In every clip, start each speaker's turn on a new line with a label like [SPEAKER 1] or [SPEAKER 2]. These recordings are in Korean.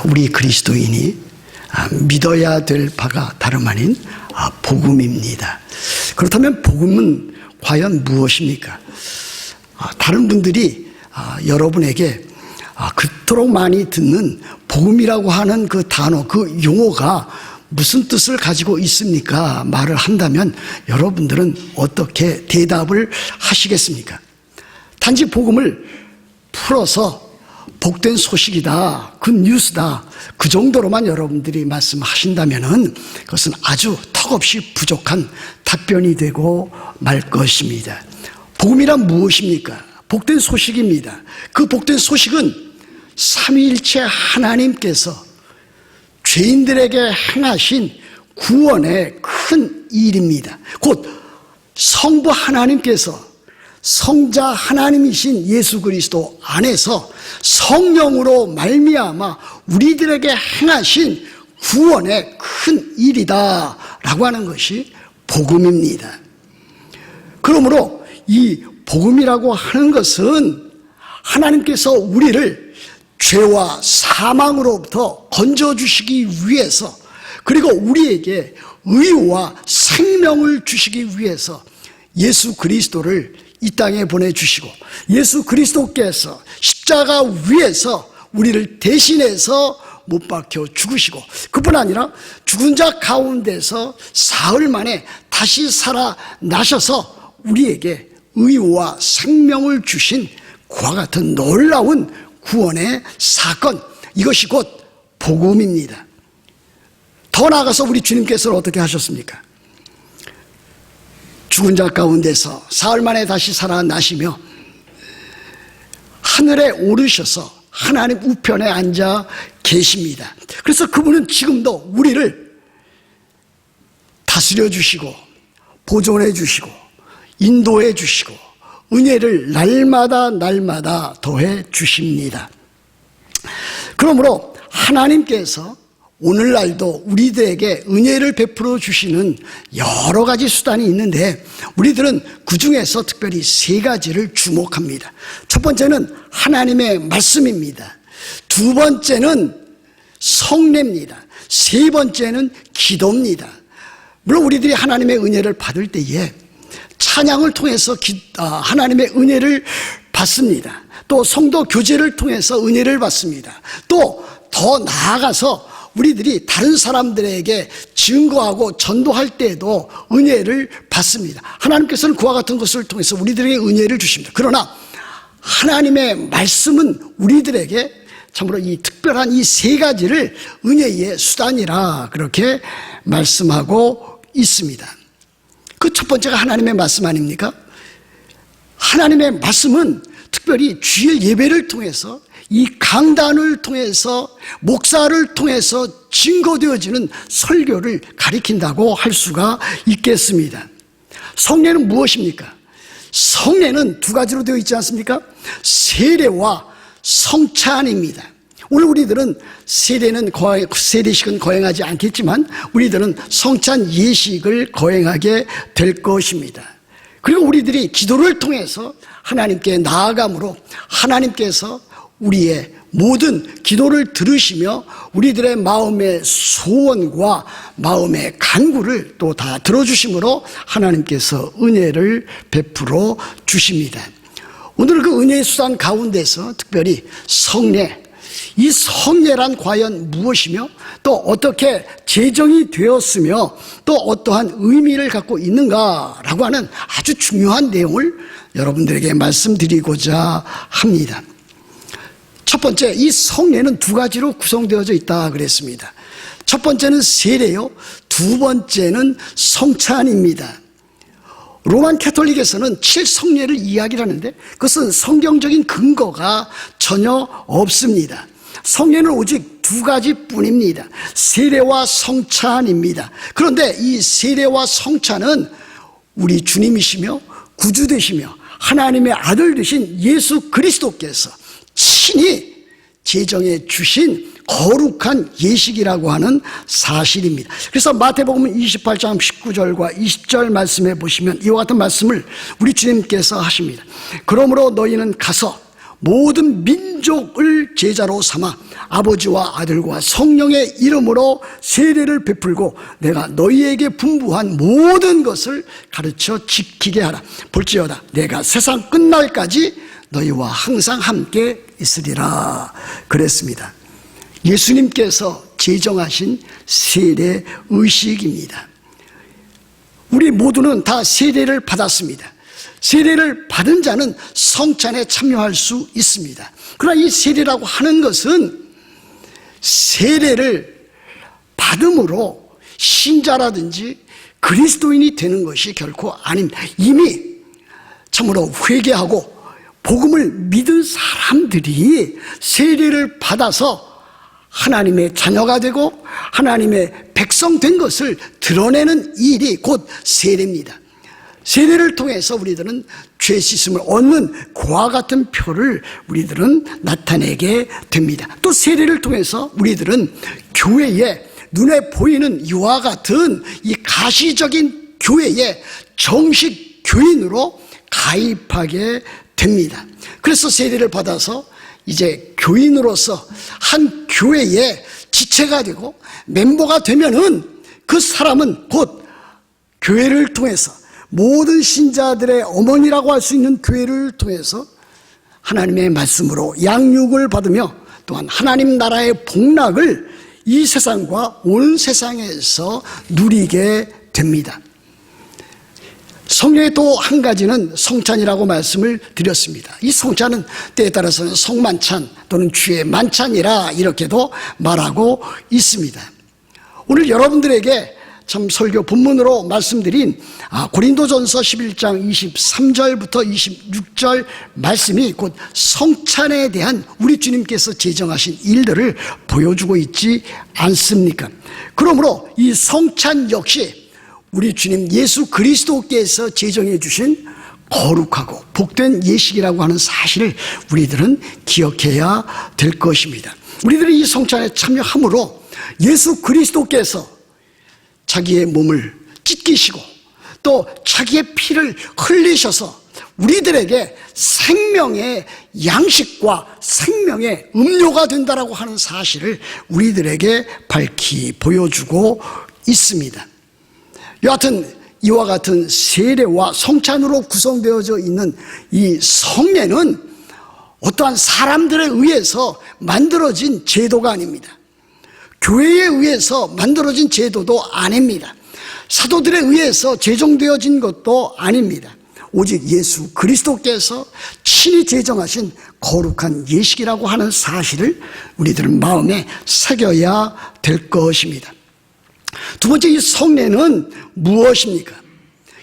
[SPEAKER 1] 아, 우리 그리스도인이 아, 믿어야 될 바가 다름 아닌 아, 복음입니다. 그렇다면 복음은 과연 무엇입니까? 아, 다른 분들이 아, 여러분에게 아, 그토록 많이 듣는 복음이라고 하는 그 단어, 그 용어가 무슨 뜻을 가지고 있습니까? 말을 한다면 여러분들은 어떻게 대답을 하시겠습니까? 단지 복음을 풀어서 복된 소식이다, 그 뉴스다, 그 정도로만 여러분들이 말씀하신다면은 그것은 아주 턱없이 부족한 답변이 되고 말 것입니다. 복음이란 무엇입니까? 복된 소식입니다. 그 복된 소식은 삼위일체 하나님께서 죄인들에게 행하신 구원의 큰 일입니다. 곧 성부 하나님께서 성자 하나님이신 예수 그리스도 안에서 성령으로 말미암아 우리들에게 행하신 구원의 큰 일이다라고 하는 것이 복음입니다. 그러므로 이 복음이라고 하는 것은 하나님께서 우리를 죄와 사망으로부터 건져 주시기 위해서 그리고 우리에게 의와 생명을 주시기 위해서 예수 그리스도를 이 땅에 보내주시고 예수 그리스도께서 십자가 위에서 우리를 대신해서 못 박혀 죽으시고 그뿐 아니라 죽은 자 가운데서 사흘 만에 다시 살아나셔서 우리에게 의와 생명을 주신 그와 같은 놀라운 구원의 사건 이것이 곧 복음입니다. 더 나아가서 우리 주님께서는 어떻게 하셨습니까? 죽은 자 가운데서 사흘 만에 다시 살아나시며 하늘에 오르셔서 하나님 우편에 앉아 계십니다. 그래서 그분은 지금도 우리를 다스려 주시고 보존해 주시고 인도해 주시고 은혜를 날마다 날마다 더해 주십니다. 그러므로 하나님께서 오늘날도 우리들에게 은혜를 베풀어 주시는 여러 가지 수단이 있는데 우리들은 그 중에서 특별히 세 가지를 주목합니다. 첫 번째는 하나님의 말씀입니다. 두 번째는 성례입니다. 세 번째는 기도입니다. 물론 우리들이 하나님의 은혜를 받을 때에 찬양을 통해서 기, 아, 하나님의 은혜를 받습니다. 또 성도 교제를 통해서 은혜를 받습니다. 또 더 나아가서 우리들이 다른 사람들에게 증거하고 전도할 때에도 은혜를 받습니다. 하나님께서는 그와 같은 것을 통해서 우리들에게 은혜를 주십니다. 그러나 하나님의 말씀은 우리들에게 참으로 이 특별한 이 세 가지를 은혜의 수단이라 그렇게 말씀하고 있습니다. 그 첫 번째가 하나님의 말씀 아닙니까? 하나님의 말씀은 특별히 주일 예배를 통해서 이 강단을 통해서 목사를 통해서 증거되어지는 설교를 가리킨다고 할 수가 있겠습니다. 성례는 무엇입니까? 성례는 두 가지로 되어 있지 않습니까? 세례와 성찬입니다. 오늘 우리들은 세례는 거행, 세례식은 거행하지 않겠지만 우리들은 성찬 예식을 거행하게 될 것입니다. 그리고 우리들이 기도를 통해서 하나님께 나아감으로 하나님께서 우리의 모든 기도를 들으시며 우리들의 마음의 소원과 마음의 간구를 또 다 들어주심으로 하나님께서 은혜를 베풀어 주십니다. 오늘 그 은혜의 수단 가운데서 특별히 성례, 이 성례란 과연 무엇이며 또 어떻게 제정이 되었으며 또 어떠한 의미를 갖고 있는가라고 하는 아주 중요한 내용을 여러분들에게 말씀드리고자 합니다. 첫 번째, 이 성례는 두 가지로 구성되어져 있다 그랬습니다. 첫 번째는 세례요. 두 번째는 성찬입니다. 로만 캐톨릭에서는 칠성례를 이야기하는데 그것은 성경적인 근거가 전혀 없습니다. 성례는 오직 두 가지 뿐입니다. 세례와 성찬입니다. 그런데 이 세례와 성찬은 우리 주님이시며 구주 되시며 하나님의 아들 되신 예수 그리스도께서 친히 제정해 주신 거룩한 예식이라고 하는 사실입니다. 그래서 마태복음 28장 19절과 20절 말씀에 보시면 이와 같은 말씀을 우리 주님께서 하십니다. 그러므로 너희는 가서 모든 민족을 제자로 삼아 아버지와 아들과 성령의 이름으로 세례를 베풀고 내가 너희에게 분부한 모든 것을 가르쳐 지키게 하라. 볼지어다 내가 세상 끝날까지 너희와 항상 함께 있으리라. 그랬습니다. 예수님께서 제정하신 세례 의식입니다. 우리 모두는 다 세례를 받았습니다. 세례를 받은 자는 성찬에 참여할 수 있습니다. 그러나 이 세례라고 하는 것은 세례를 받음으로 신자라든지 그리스도인이 되는 것이 결코 아닙니다. 이미 참으로 회개하고 복음을 믿은 사람들이 세례를 받아서 하나님의 자녀가 되고 하나님의 백성 된 것을 드러내는 일이 곧 세례입니다. 세례를 통해서 우리들은 죄 씻음을 얻는 그와 같은 표를 우리들은 나타내게 됩니다. 또 세례를 통해서 우리들은 교회에 눈에 보이는 이와 같은 이 가시적인 교회에 정식 교인으로 가입하게 됩니다. 그래서 세례를 받아서 이제 교인으로서 한 교회의 지체가 되고 멤버가 되면은 그 사람은 곧 교회를 통해서 모든 신자들의 어머니라고 할 수 있는 교회를 통해서 하나님의 말씀으로 양육을 받으며 또한 하나님 나라의 복락을 이 세상과 온 세상에서 누리게 됩니다. 성령의 또 한 가지는 성찬이라고 말씀을 드렸습니다. 이 성찬은 때에 따라서는 성만찬 또는 주의 만찬이라 이렇게도 말하고 있습니다. 오늘 여러분들에게 참 설교 본문으로 말씀드린 아, 고린도전서 11장 23절부터 26절 말씀이 곧 성찬에 대한 우리 주님께서 제정하신 일들을 보여주고 있지 않습니까? 그러므로 이 성찬 역시 우리 주님 예수 그리스도께서 제정해 주신 거룩하고 복된 예식이라고 하는 사실을 우리들은 기억해야 될 것입니다. 우리들이 이 성찬에 참여함으로 예수 그리스도께서 자기의 몸을 찢기시고 또 자기의 피를 흘리셔서 우리들에게 생명의 양식과 생명의 음료가 된다라고 하는 사실을 우리들에게 밝히 보여주고 있습니다. 여하튼 이와 같은 세례와 성찬으로 구성되어져 있는 이 성례는 어떠한 사람들에 의해서 만들어진 제도가 아닙니다. 교회에 의해서 만들어진 제도도 아닙니다. 사도들에 의해서 제정되어진 것도 아닙니다. 오직 예수 그리스도께서 친히 제정하신 거룩한 예식이라고 하는 사실을 우리들은 마음에 새겨야 될 것입니다. 두 번째 이 성례는 무엇입니까?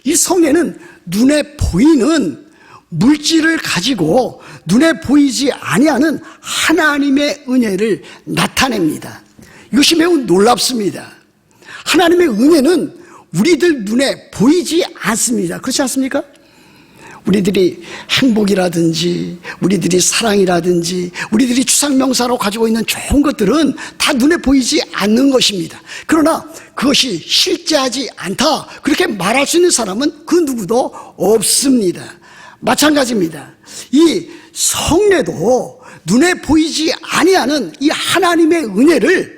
[SPEAKER 1] 이 성례는 눈에 보이는 물질을 가지고 눈에 보이지 아니하는 하나님의 은혜를 나타냅니다. 이것이 매우 놀랍습니다. 하나님의 은혜는 우리들 눈에 보이지 않습니다. 그렇지 않습니까? 우리들이 행복이라든지 우리들이 사랑이라든지 우리들이 추상명사로 가지고 있는 좋은 것들은 다 눈에 보이지 않는 것입니다. 그러나 그것이 실제하지 않다. 그렇게 말할 수 있는 사람은 그 누구도 없습니다. 마찬가지입니다. 이 성례도 눈에 보이지 아니하는 이 하나님의 은혜를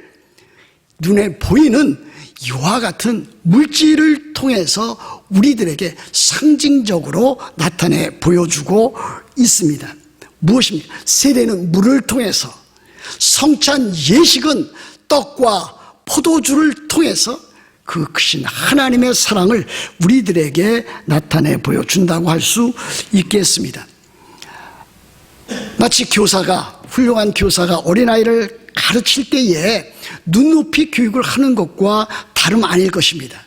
[SPEAKER 1] 눈에 보이는 이와 같은 물질을 통해서 우리들에게 상징적으로 나타내 보여주고 있습니다. 무엇입니까? 세례는 물을 통해서, 성찬 예식은 떡과 포도주를 통해서 그 크신 하나님의 사랑을 우리들에게 나타내 보여준다고 할 수 있겠습니다. 마치 교사가, 훌륭한 교사가 어린아이를 가르칠 때에 눈높이 교육을 하는 것과 다름 아닐 것입니다.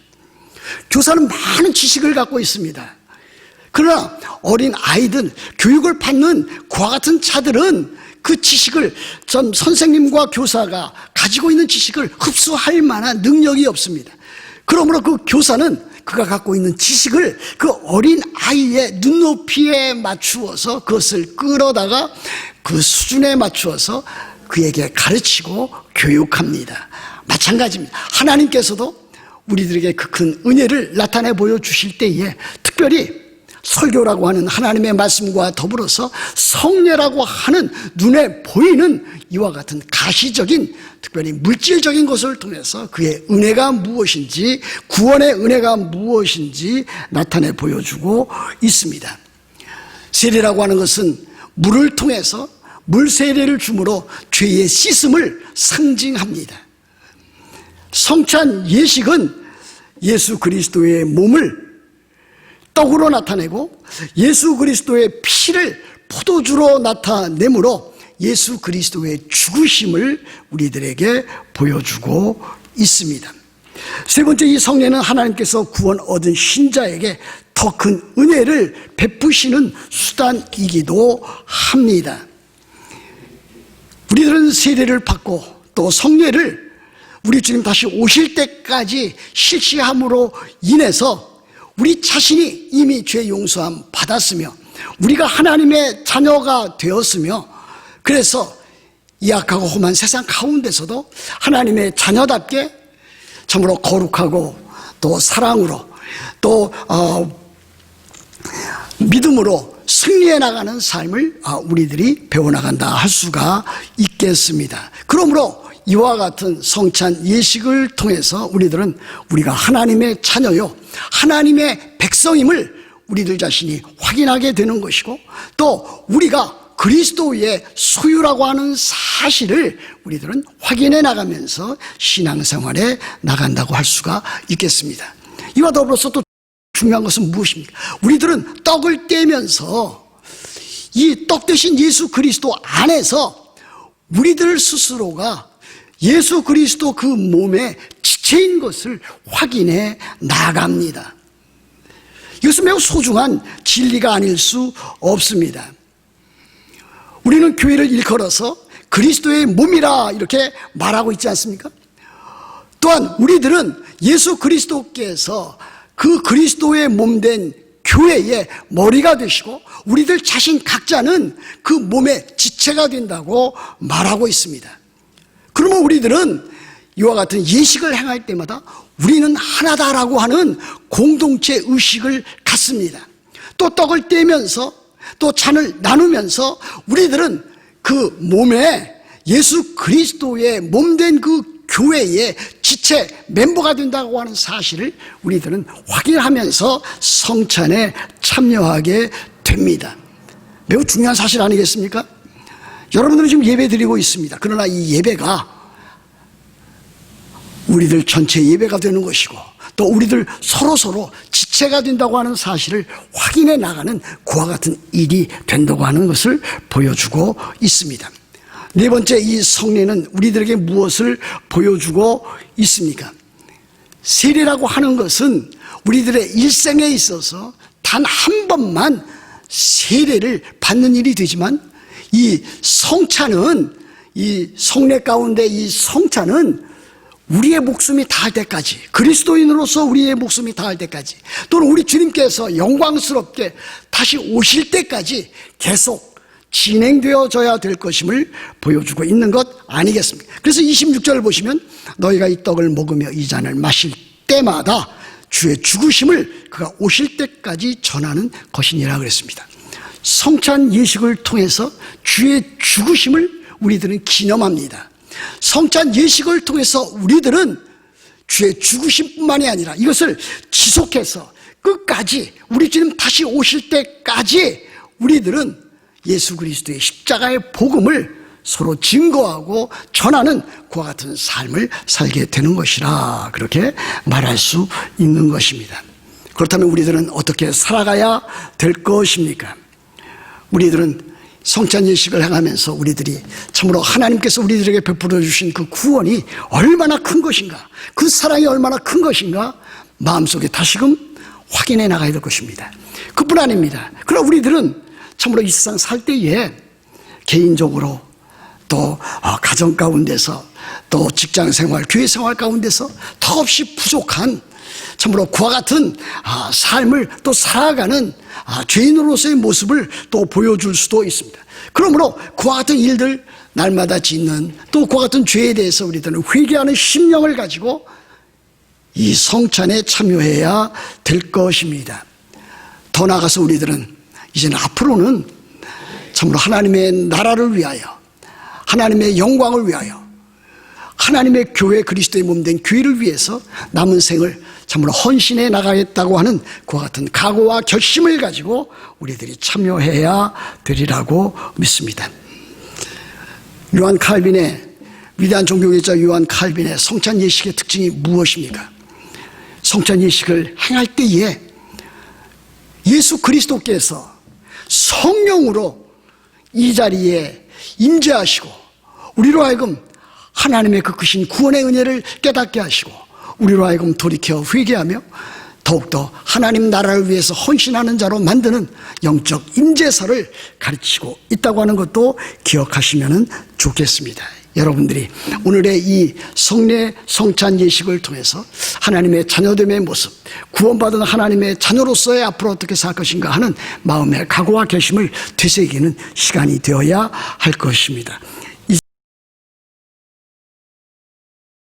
[SPEAKER 1] 교사는 많은 지식을 갖고 있습니다. 그러나 어린 아이들, 교육을 받는 그와 같은 자들은 그 지식을 전 선생님과 교사가 가지고 있는 지식을 흡수할 만한 능력이 없습니다. 그러므로 그 교사는 그가 갖고 있는 지식을 그 어린 아이의 눈높이에 맞추어서 그것을 끌어다가 그 수준에 맞추어서 그에게 가르치고 교육합니다. 마찬가지입니다. 하나님께서도 우리들에게 그 큰 은혜를 나타내 보여 주실 때에 특별히 설교라고 하는 하나님의 말씀과 더불어서 성례라고 하는 눈에 보이는 이와 같은 가시적인 특별히 물질적인 것을 통해서 그의 은혜가 무엇인지 구원의 은혜가 무엇인지 나타내 보여주고 있습니다. 세례라고 하는 것은 물을 통해서 물 세례를 주므로 죄의 씻음을 상징합니다. 성찬 예식은 예수 그리스도의 몸을 떡으로 나타내고 예수 그리스도의 피를 포도주로 나타내므로 예수 그리스도의 죽으심을 우리들에게 보여주고 있습니다. 세 번째 이 성례는 하나님께서 구원 얻은 신자에게 더 큰 은혜를 베푸시는 수단이기도 합니다. 우리들은 세례를 받고 또 성례를 우리 주님 다시 오실 때까지 실시함으로 인해서 우리 자신이 이미 죄 용서함 받았으며 우리가 하나님의 자녀가 되었으며 그래서 이 악하고 험한 세상 가운데서도 하나님의 자녀답게 참으로 거룩하고 또 사랑으로 또 어, 믿음으로 승리해 나가는 삶을 아, 우리들이 배워나간다 할 수가 있겠습니다. 그러므로 이와 같은 성찬 예식을 통해서 우리들은 우리가 하나님의 자녀요, 하나님의 백성임을 우리들 자신이 확인하게 되는 것이고 또 우리가 그리스도의 소유라고 하는 사실을 우리들은 확인해 나가면서 신앙생활에 나간다고 할 수가 있겠습니다. 이와 더불어서 또 중요한 것은 무엇입니까? 우리들은 떡을 떼면서 이 떡 대신 예수 그리스도 안에서 우리들 스스로가 예수 그리스도 그 몸의 지체인 것을 확인해 나갑니다. 이것은 매우 소중한 진리가 아닐 수 없습니다. 우리는 교회를 일컬어서 그리스도의 몸이라 이렇게 말하고 있지 않습니까? 또한 우리들은 예수 그리스도께서 그 그리스도의 몸된 교회의 머리가 되시고 우리들 자신 각자는 그 몸의 지체가 된다고 말하고 있습니다. 그러면 우리들은 이와 같은 예식을 행할 때마다 우리는 하나다라고 하는 공동체 의식을 갖습니다. 또 떡을 떼면서 또 잔을 나누면서 우리들은 그 몸에 예수 그리스도의 몸된 그 교회의 지체 멤버가 된다고 하는 사실을 우리들은 확인하면서 성찬에 참여하게 됩니다. 매우 중요한 사실 아니겠습니까? 여러분들은 지금 예배 드리고 있습니다. 그러나 이 예배가 우리들 전체 예배가 되는 것이고 또 우리들 서로서로 지체가 된다고 하는 사실을 확인해 나가는 그와 같은 일이 된다고 하는 것을 보여주고 있습니다. 네 번째 이 성례는 우리들에게 무엇을 보여주고 있습니까? 세례라고 하는 것은 우리들의 일생에 있어서 단 한 번만 세례를 받는 일이 되지만 이 성찬은 이 성례 가운데 이 성찬은 우리의 목숨이 다할 때까지 그리스도인으로서 우리의 목숨이 다할 때까지 또는 우리 주님께서 영광스럽게 다시 오실 때까지 계속 진행되어져야 될 것임을 보여주고 있는 것 아니겠습니까? 그래서 26절을 보시면 너희가 이 떡을 먹으며 이 잔을 마실 때마다 주의 죽으심을 그가 오실 때까지 전하는 것이니라 그랬습니다. 성찬 예식을 통해서 주의 죽으심을 우리들은 기념합니다. 성찬 예식을 통해서 우리들은 주의 죽으심뿐만이 아니라 이것을 지속해서 끝까지 우리 주님 다시 오실 때까지 우리들은 예수 그리스도의 십자가의 복음을 서로 증거하고 전하는 그와 같은 삶을 살게 되는 것이라 그렇게 말할 수 있는 것입니다. 그렇다면 우리들은 어떻게 살아가야 될 것입니까? 우리들은 성찬 예식을 행하면서 우리들이 참으로 하나님께서 우리들에게 베풀어 주신 그 구원이 얼마나 큰 것인가, 그 사랑이 얼마나 큰 것인가 마음속에 다시금 확인해 나가야 될 것입니다. 그뿐 아닙니다. 그러나 우리들은 참으로 이 세상 살 때에 개인적으로 또 어, 가정 가운데서 또 직장 생활, 교회 생활 가운데서 더없이 부족한 참으로 그와 같은 아, 삶을 또 살아가는 아, 죄인으로서의 모습을 또 보여줄 수도 있습니다. 그러므로 그와 같은 일들 날마다 짓는 또 그와 같은 죄에 대해서 우리들은 회개하는 심령을 가지고 이 성찬에 참여해야 될 것입니다. 더더 나아가서 우리들은 이제는 앞으로는 참으로 하나님의 나라를 위하여 하나님의 영광을 위하여 하나님의 교회 그리스도의 몸 된 교회를 위해서 남은 생을 참으로 헌신해 나가겠다고 하는 그와 같은 각오와 결심을 가지고 우리들이 참여해야 되리라고 믿습니다. 요한 칼빈의 위대한 종교개자 요한 칼빈의 성찬 예식의 특징이 무엇입니까? 성찬 예식을 행할 때에 예수 그리스도께서 성령으로 이 자리에 임재하시고 우리로 하여금 하나님의 그 크신 구원의 은혜를 깨닫게 하시고 우리로 하여금 돌이켜 회개하며 더욱더 하나님 나라를 위해서 헌신하는 자로 만드는 영적 임재사를 가르치고 있다고 하는 것도 기억하시면 좋겠습니다. 여러분들이 오늘의 이 성례 성찬 예식을 통해서 하나님의 자녀됨의 모습, 구원받은 하나님의 자녀로서의 앞으로 어떻게 살 것인가 하는 마음의 각오와 결심을 되새기는 시간이 되어야 할 것입니다.